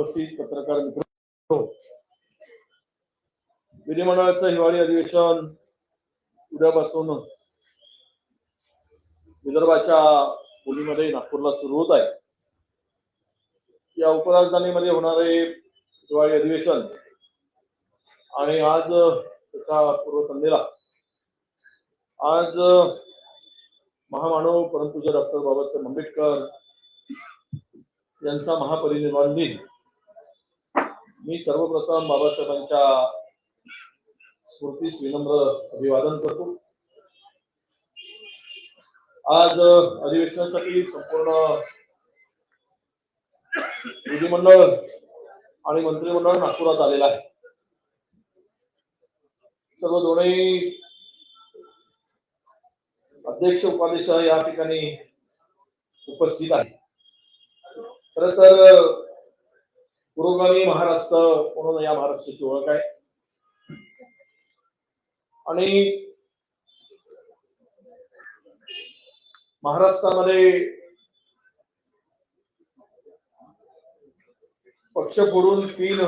उपस्थित पत्रकार मित्र हो. विधिमंडळाचं हिवाळी अधिवेशन उद्यापासून विदर्भाच्या पुणेमध्ये नागपूरला सुरू होत आहे. या उपराजधानीमध्ये होणारे हिवाळी अधिवेशन आणि आज त्याच्या पूर्वसंध्येला. आज महामानव परमपूज्य डॉक्टर बाबासाहेब आंबेडकर यांचा महापरिनिर्वाण दिन. मी सर्वप्रथम बाबासाहेबांच्या स्मृतीस विनम्र अभिवादन करतो. आज अधिवेशनासाठी संपूर्ण विधिमंडळ आणि मंत्रिमंडळ नागपुरात आलेलं आहे. सर्व दोन्ही अध्यक्ष उपाध्यक्ष या ठिकाणी उपस्थित आहे खर तर पुरोगामी महाराष्ट्र म्हणून या महाराष्ट्राची ओळख आहे. आणि महाराष्ट्रामध्ये पक्ष फोडून तीन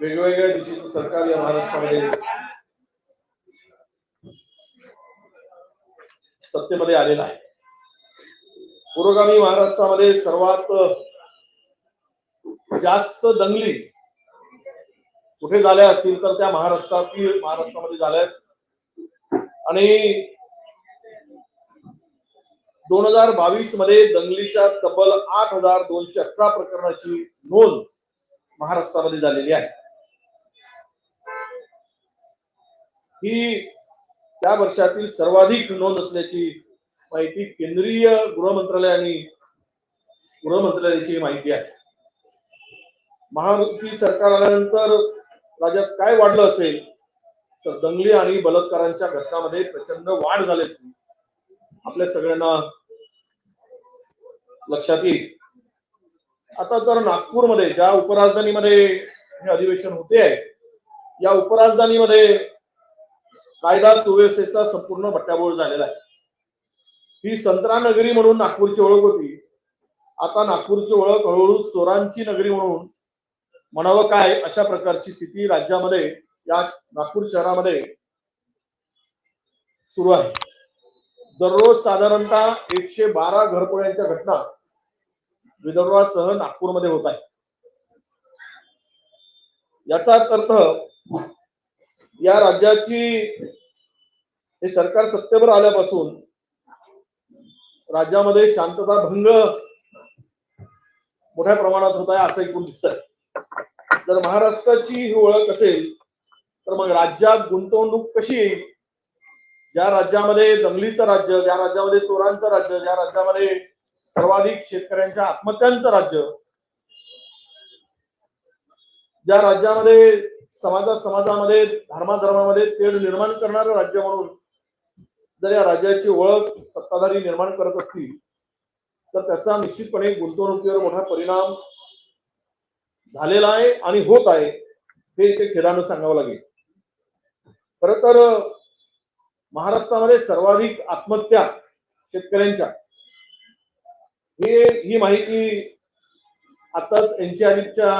वेगवेगळ्या दिशेचं सरकार या महाराष्ट्रामध्ये सत्तेमध्ये आलेलं आहे. पुरोगामी महाराष्ट्रामध्ये सर्वात जास्त दंगली कुठे झाल्या असतील तर त्या महाराष्ट्रातील महाराष्ट्रामध्ये झाल्या आणि दोन हजार बावीसमध्ये दंगलीच्या तब्बल आठ हजार दोनशे अठरा प्रकरणाची नोंद महाराष्ट्रामध्ये झालेली आहे. ही त्या वर्षातील सर्वाधिक नोंद असल्याची माहिती केंद्रीय गृह मंत्रालयाने गृह मंत्रालयाची माहिती आहे. महायुती सरकार आल्यानंतर राज्यात काय वाढलं असेल? तर दंगली आणि बलात्कारांच्या घटनामध्ये प्रचंड वाढ झाल्याची आपल्या सगळ्यांना लक्षात येईल. आता तर नागपूरमध्ये ज्या उपराजधानीमध्ये हे अधिवेशन होते आहे या उपराजधानीमध्ये कायदा सुव्यवस्थेचा संपूर्ण बट्ट्याबोळ झालेला आहे. ही संत्रा नगरी म्हणून नागपूरची ओळख होती. आता नागपूरची ओळख हळूहळू चोरांची नगरी म्हणून म्हणावं काय अशा प्रकारची स्थिती राज्यामध्ये या नागपूर शहरामध्ये सुरू आहे. दररोज साधारणतः एकशे बारा घरपोळ्यांच्या घटना विदर्भासह नागपूरमध्ये होत आहे याचाच अर्थ या राज्याची हे सरकार सत्तेवर आल्यापासून राज्यामध्ये शांतता भंग मोठ्या प्रमाणात होत आहे असं एकूण आहे जर महाराष्ट्राची ही ओळख असेल तर मग राज्यात गुंतवणूक कशी येईल? ज्या राज्यामध्ये दंगलीचं राज्य ज्या राज्यामध्ये चोरांचं राज्य ज्या राज्यामध्ये सर्वाधिक शेतकऱ्यांच्या आत्महत्यांचं राज्य ज्या राज्यामध्ये समाजा समाजामध्ये धर्माधर्मामध्ये तेढ निर्माण करणारं राज्य म्हणून जर या राज्याची ओळख सत्ताधारी निर्माण करत असतील तर त्याचा निश्चितपणे गुंतवणुकीवर मोठा परिणाम झालेला आहे आणि होत आहे हे इथे खेदानं सांगावं लागेल. खर तर महाराष्ट्रामध्ये सर्वाधिक आत्महत्या शेतकऱ्यांच्या. हे ही माहिती आताच एनसीआरच्या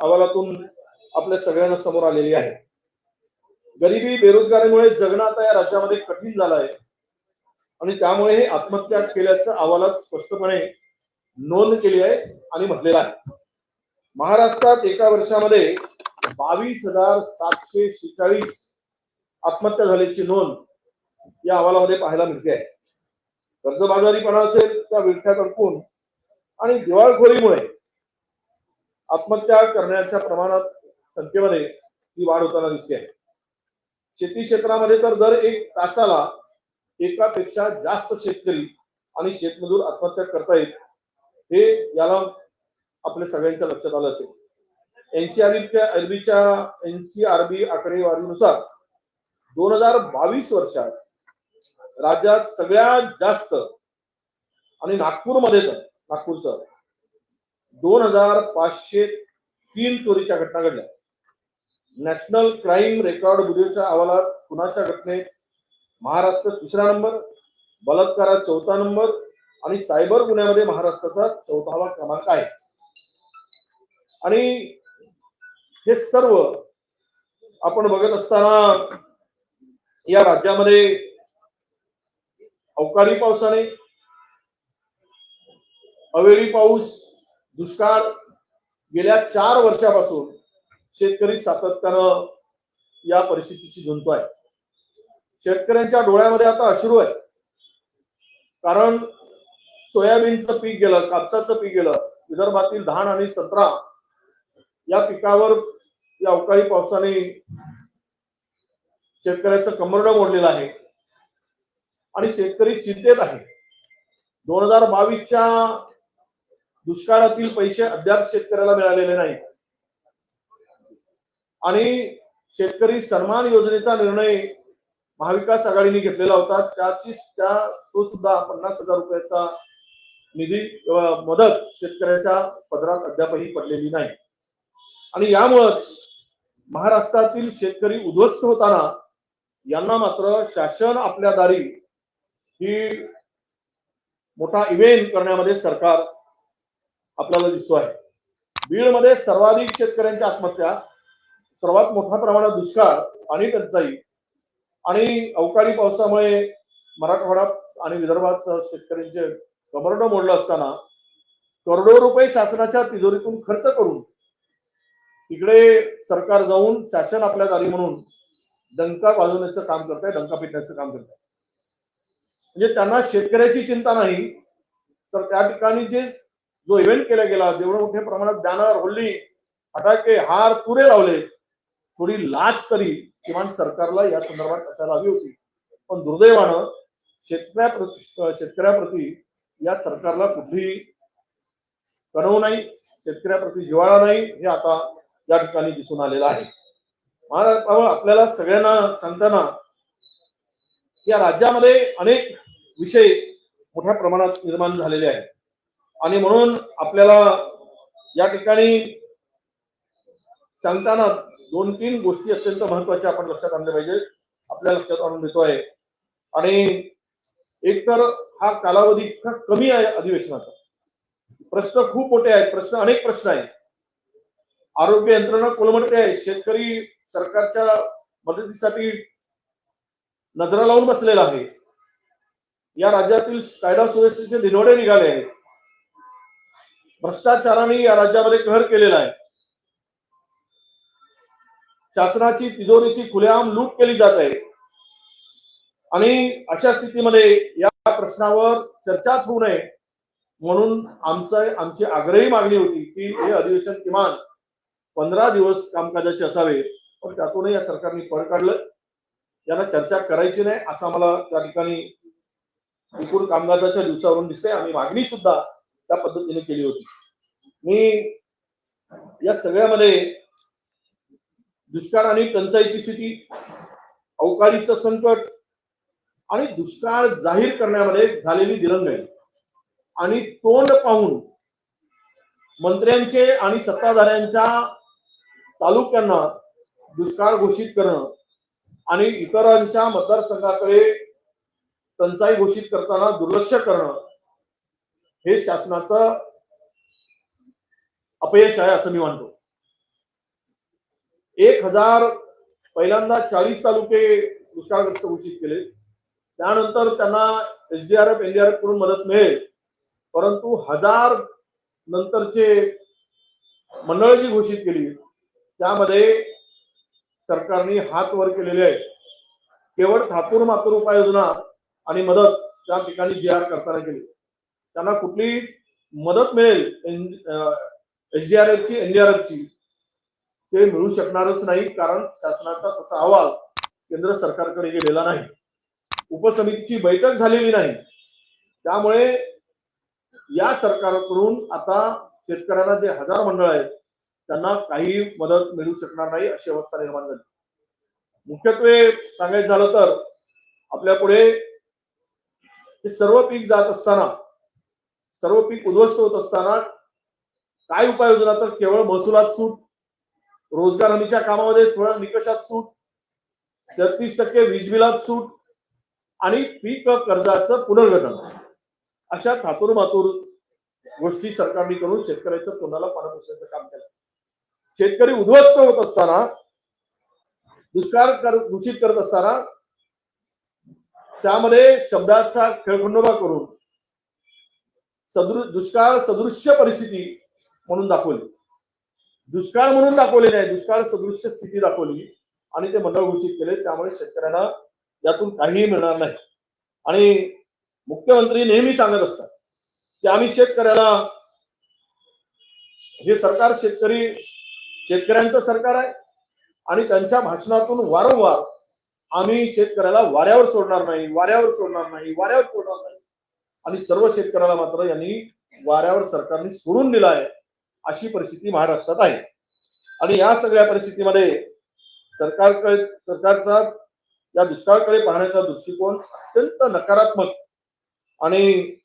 अहवालातून आपल्या सगळ्यांना समोर आलेली आहे. गरिबी बेरोजगारीमुळे जगणं आता या राज्यामध्ये कठीण झालं आहे. आणि त्यामुळे हे आत्महत्या केल्याचं अहवालात स्पष्टपणे नोंद केली आहे आणि म्हटलेलं आहे. महाराष्ट्रात एका वर्षामध्ये बावीस हजार सातशे शेचाळीस आत्महत्या झाल्याची नोंद या अहवालामध्ये पाहायला मिळते आहे. कर्जबाजारीपणा असेल त्या विळख्यात अडकून आणि दिवाळखोरीमुळे आत्महत्या करण्याच्या प्रमाणात संख्येमध्ये ही वाढ होताना दिसते आहे. शेती क्षेत्रामध्ये तर दर एक तासाला एकापेक्षा जास्त शेतकरी आणि शेतमजूर आत्महत्या करतायत. हे याला आपल्या सगळ्यांच्या लक्षात आलं असेल. एनसीआरबीच्या अरबीच्या एनसीआरबी आकडेवारीनुसार दोन हजार बावीस वर्षात राज्यात सगळ्यात जास्त आणि नागपूरमध्ये तर नागपूरचं दोन हजार पाचशे तीन चोरीच्या घटना घडल्या. नॅशनल क्राईम रेकॉर्ड ब्युरोच्या अहवालात खुनाच्या घटनेत महाराष्ट्र तिसरा नंबर बलात्कारात चौथा नंबर आणि सायबर गुन्ह्यामध्ये महाराष्ट्राचा चौथावा क्रमांक आहे. आणि हे सर्व आपण बघत असताना या राज्यामध्ये अवकाळी पावसाने अवेळी पाऊस दुष्काळ गेल्या चार वर्षापासून शेतकरी सातत्यानं या परिस्थितीची झुंजतो आहे. शेतकऱ्यांच्या डोळ्यामध्ये आता अश्रू आहे कारण सोयाबीनचं पीक गेलं कापसाचं पीक गेलं विदर्भातील धान आणि संत्रा या पिकावर या अवकाळी पावसाने शेतकऱ्याचं कंबरडं मोडलेलं आहे. आणि शेतकरी चिंतेत आहे. दोन हजार बावीसच्या दुष्काळातील पैसे अद्याप शेतकऱ्याला मिळालेले नाही आणि शेतकरी सन्मान योजनेचा निर्णय महाविकास आघाडीने घेतलेला होता. त्याची त्या तो सुद्धा पन्नास हजार रुपयाचा निधी मदत शेतकऱ्याच्या पदरात अद्यापही पडलेली नाही. आणि यामुळंच महाराष्ट्रातील शेतकरी उद्ध्वस्त होताना यांना मात्र शासन आपल्या दारी ही मोठा इव्हेंट करण्यामध्ये सरकार आपल्याला दिसतो आहे बीडमध्ये सर्वाधिक शेतकऱ्यांच्या आत्महत्या सर्वात मोठ्या प्रमाणात दुष्काळ आणि टंचाई आणि अवकाळी पावसामुळे मराठवाड्यात आणि विदर्भात शेतकऱ्यांचे कमरडं मोडलं असताना करोडो रुपये शासनाच्या तिजोरीतून खर्च करून तिकडे सरकार जाऊन शासन आपल्या दारी म्हणून डंका वाजवण्याचं काम करत आहे डंका पिटण्याचं काम करत आहे म्हणजे त्यांना शेतकऱ्याची चिंता नाही तर त्या ठिकाणी जे जो इव्हेंट केला गेला जेवढं मोठ्या प्रमाणात बॅनर होल्ली फटाके हार पुरे लावले थोडी लाच तरी किमान सरकारला या संदर्भात असायला हवी होती. पण दुर्दैवानं शेतकऱ्याप्रती शेतकऱ्याप्रती या सरकारला कुठली कणव नाही शेतकऱ्याप्रती जिवाळा नाही हे आता या ठिकाणी दिसून आलेला आहे. महाराष्ट्रावर आपल्याला सगळ्यांना सांगताना या राज्यामध्ये अनेक विषय मोठ्या प्रमाणात निर्माण झालेले आहेत. आणि म्हणून आपल्याला या ठिकाणी सांगताना दोन तीन गोष्टी अत्यंत महत्त्वाच्या आपण लक्षात आणल्या पाहिजे आपल्या लक्षात आणून देतो आहे. आणि एक तर हा कालावधी इतका कमी आहे अधिवेशनाचा. प्रश्न खूप मोठे आहेत. प्रश्न अनेक प्रश्न आहेत. आरोग्य यंत्रणा कोलमडते आहे. शेतकरी सरकारच्या मदतीसाठी नजरा लावून बसलेला आहे. या राज्यातील कायदा सुव्यवस्थेचे दिनवडे निघाले आहेत. भ्रष्टाचाराने या राज्यामध्ये कहर केलेला आहे. शासनाची तिजोरीची खुलेआम लूट केली जात आहे. आणि अशा स्थितीमध्ये या प्रश्नावर चर्चाच होऊ नये म्हणून आमचं आमची आग्रही मागणी होती की हे अधिवेशन किमान पंधरा दिवस कामकाजाचे असावे पण त्यातूनही या सरकारने पळ काढलं. याला चर्चा करायची नाही असं आम्हाला त्या ठिकाणी एकूण कामकाजाच्या दिवसावरून दिसते आम्ही मागणी सुद्धा त्या पद्धतीने केली होती. मी या सगळ्यामध्ये दुष्काळ आणि टंचाईची स्थिती अवकाळीचं संकट आणि दुष्काळ जाहीर करण्यामध्ये झालेली दिरंगाई आणि तोंड पाहून मंत्र्यांचे आणि सत्ताधाऱ्यांच्या तालुक्यांना दुष्काळ घोषित करणं आणि इतरांच्या मतदारसंघाकडे टंचाई घोषित करताना दुर्लक्ष करणं हे शासनाचं अपयश आहे असं मी मानतो. एक हजार पहिल्यांदा चाळीस तालुके दुष्काळग्रस्त घोषित केले. त्यानंतर त्यांना एसडीआरएफ एनडीआरएफकडून मदत मिळेल. परंतु हजार नंतरचे मंडळ जी घोषित केली. त्यामध्ये सरकारने हात वर केलेले आहे केवळ ठाकूर मातूर उपाययोजना आणि मदत त्या ठिकाणी जी आर करताना केली. त्यांना कुठली मदत मिळेल एसडीआरएफची एनडीआरएफची ते मिळू शकणारच नाही कारण शासनाचा तसा अहवाल केंद्र सरकारकडे गेलेला नाही. उपसमितीची बैठक झालेली नाही. त्यामुळे या सरकारकडून आता शेतकऱ्यांना जे हजार मंडळ आहेत त्यांना काही मदत मिळू शकणार नाही अशी अवस्था निर्माण झाली. मुख्यत्वे सांगायचं झालं तर आपल्या पुढे हे सर्व पीक जात असताना सर्व पीक उद्ध्वस्त होत असताना काय उपाययोजना? तर केवळ महसुलात सूट रोजगार हमीच्या कामामध्ये थोड्या निकषात सूट छत्तीस टक्के वीज बिलात सूट आणि पीक कर्जाचं पुनर्गठन अशा थातूर मातूर गोष्टी सरकारने करून शेतकऱ्याचं तोंडाला पाणी पुसण्याचं काम केलं? शेतकरी उद्ध्वस्त होत असताना दुष्काळ कर- घोषित करत असताना त्यामध्ये शब्दाचा खेळखंडोबा करून सदृ दुष्काळ सदृश्य परिस्थिती म्हणून दाखवली. दुष्काळ म्हणून दाखवले नाही दुष्काळ सदृश्य स्थिती दाखवली आणि ते मंडळ घोषित केले. त्यामुळे शेतकऱ्यांना यातून काहीही मिळणार नाही. आणि मुख्यमंत्री नेहमी सांगत असतात की आम्ही शेतकऱ्याला हे सरकार शेतकरी शेतकऱ्यांचं सरकार आहे आणि त्यांच्या भाषणातून वारंवार आम्ही शेतकऱ्याला वाऱ्यावर सोडणार नाही वाऱ्यावर सोडणार नाही वाऱ्यावर सोडणार नाही. आणि सर्व शेतकऱ्याला मात्र यांनी वाऱ्यावर सरकारने सोडून दिला आहे अशी परिस्थिती महाराष्ट्रात आहे. आणि या सगळ्या परिस्थितीमध्ये सरकारकडे सरकारचा या दुष्काळकडे पाहण्याचा दृष्टिकोन अत्यंत नकारात्मक आणि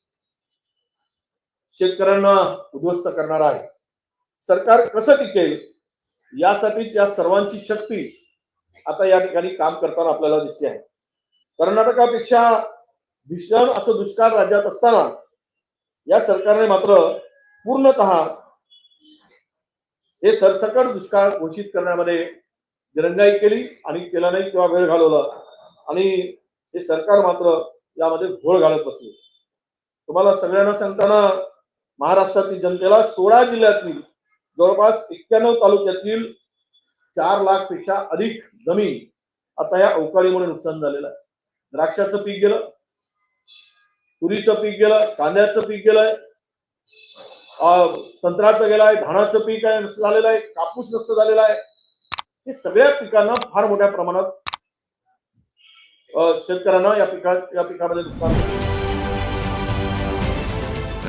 शेतकऱ्यांना उद्ध्वस्त करणार आहे. सरकार कसं टिकेल? यासाठी या सर्वांची शक्ती आता या ठिकाणी काम करताना आपल्याला दिसते आहे. कर्नाटकापेक्षा भीषण असं दुष्काळ राज्यात असताना या सरकारने मात्र पूर्णतः हे सरसकट दुष्काळ घोषित करण्यामध्ये दिरंगाई केली आणि केला नाही किंवा वेळ घालवला आणि हे सरकार मात्र यामध्ये घोळ घालत बसले. तुम्हाला सगळ्यांना सांगताना महाराष्ट्रातील जनतेला सोळा जिल्ह्यातील जवळपास एक्क्याण्णव तालुक्यातील चार लाखपेक्षा अधिक जमीन आता या अवकाळीमुळे नुकसान झालेलं आहे द्राक्षाचं पीक गेलं तुरीचं पीक गेलं कांद्याचं पीक गेलंय अं, संत्र्याचं गेलाय धानाचं पीक आहे नष्ट झालेलं आहे कापूस नष्ट झालेला आहे हे सगळ्या पिकांना फार मोठ्या प्रमाणात अं, शेतकऱ्यांना या पिका या पिकामध्ये नुकसान झालं.